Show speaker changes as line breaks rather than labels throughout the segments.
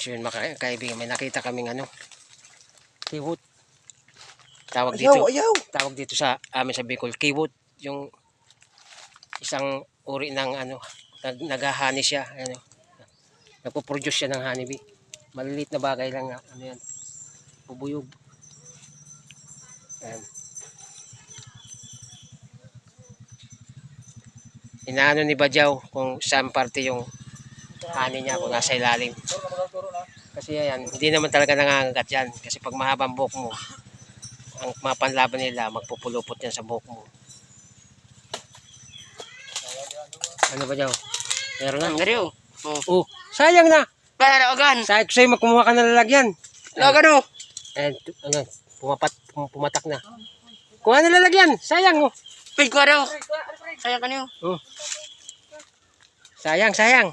So yun mga ka- kaibigan, may nakita kaming ano. Kiwot. Tawag
Ayaw,
dito.
ayaw.
Tawag dito sa amin sa Bicol. Kiwot. Yung isang uri ng ano. Nag, naghahani siya. Ano. Nagpo-produce siya ng honeybee. Maliliit na bagay lang. Ano yan. Bubuyog. Ayan. Inaano ni Badyaw kung saan parte yung honey niya kung nasa ilalim. Kasi yan, hindi naman talaga nangangagat yan. Kasi pag mahabang buhok mo, ang mapanlaban nila, magpupulupot yan sa buhok mo. Ano ba daw? Meron na?
Ang gariw. Oh.
Oh, sayang na!
Para ogan.
Sayang ko sa'yo magkumuha ka ng lalagyan.
Logan oh.
And, ano, pumapat, pum- pumatak na. Kuha na lalagyan! Sayang oh!
Pig ko daw. Sayang kanyo.
oh. Sayang, sayang.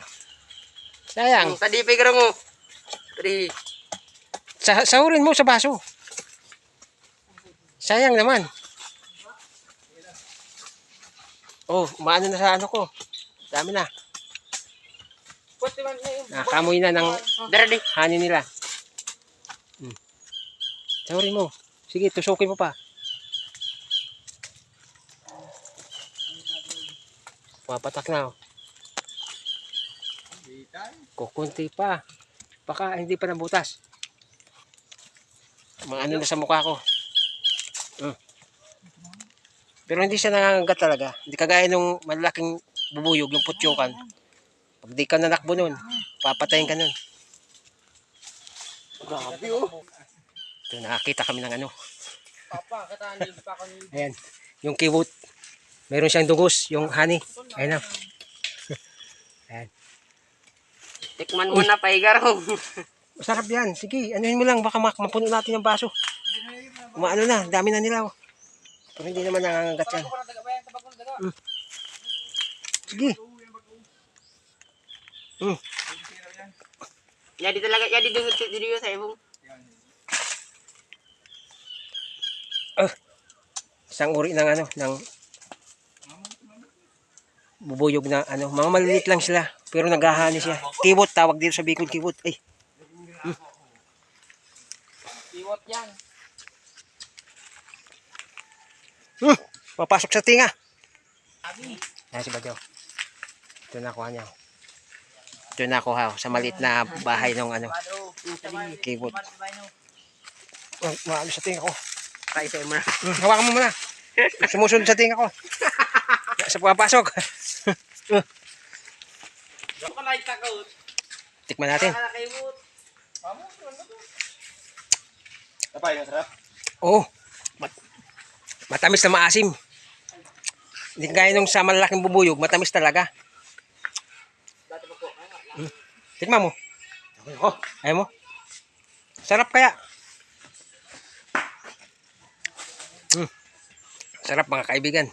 Sayang.
Tadi pig ra mo. Tadi.
Sa sahurin mo sa baso. Sayang naman. Oh, maano na sa ano ko. Dami na. Nakamoy na ng honey nila. Hmm. Sahurin mo. Sige, tusukin mo pa. Mapatak na. oh. Kukunti pa. Baka hindi pa nabutas. Mga ano na sa mukha ko. Hmm. Pero hindi siya nangangagat talaga. Hindi kagaya nung malaking bubuyog, yung putyukan. Pag di ka nanakbo nun, papatayin ka nun.
Grabe oh.
Ito, nakakita kami ng ano.
Papa, katani pa kan.
Ayan, yung kiwot. Meron siyang dugos, yung honey. Ayan na. Ayan.
Tikman mo na paigar oh.
Masarap yan. Sige, anuhin mo lang. Baka mapuno natin yung baso. Umaano na, dami na nila. Oh. Pero hindi naman nangangagat yan. Mm. Sige. Mm.
Jadi talaga, jadi dito dito sa ibong.
Isang uri ng ano, ng bubuyog na ano. Mga maliliit lang sila. Pero naghahani siya. Kiwot, tawag dito sa Bicol, kiwot. Ay,
Iwot yan.
Hmm, papasok sa tinga. Ayan si Badyaw. Ito nakuha niya. Ito nakuha sa maliit na bahay ng ano, keyboard. Oh, maano sa tinga ko.
Kaya sa mo.
Hmm, hawakan mo muna. Sumusunod sa tinga ko. Sa papasok.
Ako na itakot.
Tikman natin.
Nakakaimot.
Apa yung sarap?
Oo. Mat- matamis na maasim. Hindi gaya nung sa malalaking bubuyog, matamis talaga. Hmm. Tikman mo. Oh, ayaw mo? Sarap kaya. Hmm. Sarap mga kaibigan.